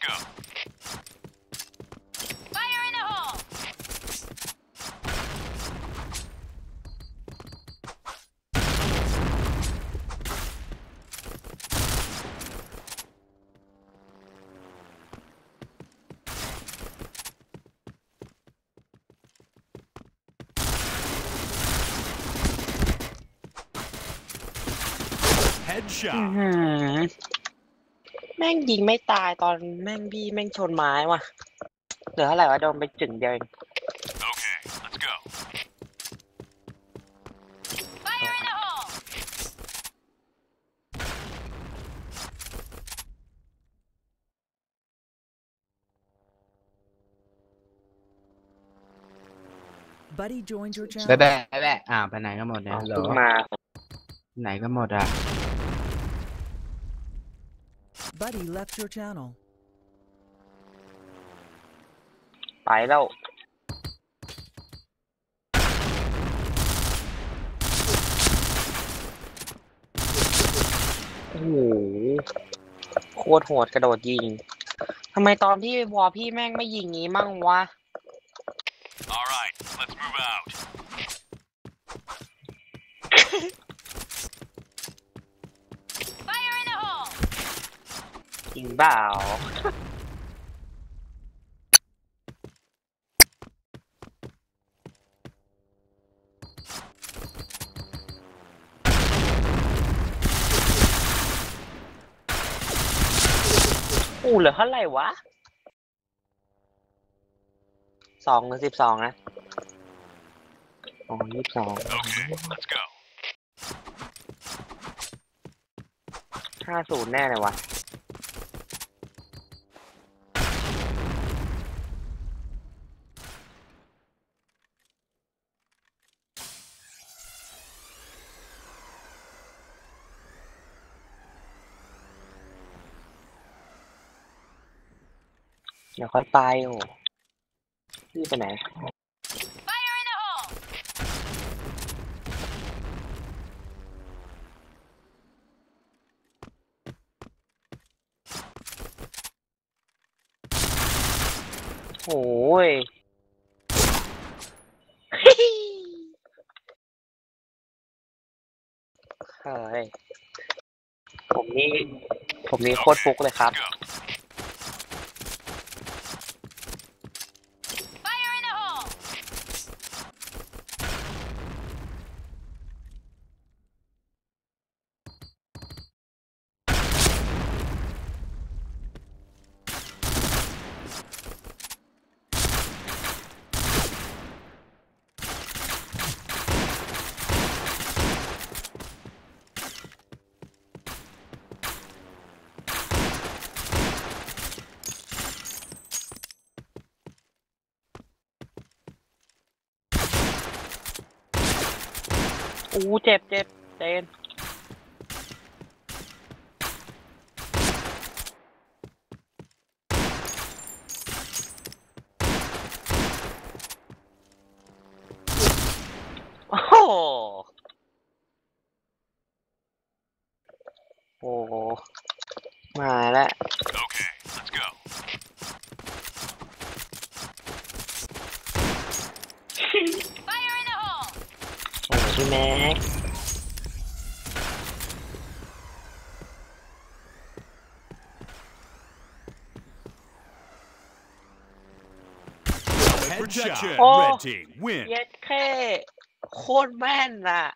go. Fire in the hole! Headshot. หือ แม่งยิงไม่ตายตอนแม่งพี่แม่งชนไม้ว่ะ เหลือเท่าไหร่วะโดนไปจึงเดียวเอง Okay, let's go. Fire in the hole! Buddy joined your แบะ channel. แบะแบะอ่าวไปไหนกันหมดเนี่ยเอาเหรอเพิ่งมา ไหนกันหมดอะ Buddy left your channel. ไปแล้ว โอ้โห โคตรโหดกระโดดยิง ทำไมตอนที่วอลพี่แม่งไม่ยิงงี้มั่งวะ All right, let's move out. Fire in the hole! จริงเปล่าอู้เหลือเท่าไหร่วะสองหรือสิบสองนะอ๋อยี่สิบสอง Okay, let's go. ห้าศูนย์แน่เลยวะ เดี๋ยวค่อยไปโอ้พี่ไปไหนโอ้ยเฮ้ยผมนี่ ผมนี่โคตรฟุกเลยครับ อู้เจ็บเจ็บเจนโอ้โหโอ้โหมาแล้ว Okay, let's go. Fire in the hole! โอ้โหพี่แม็ก Headshot. Oh. Red team win. เย็ดแค่โคตรแม่นอะ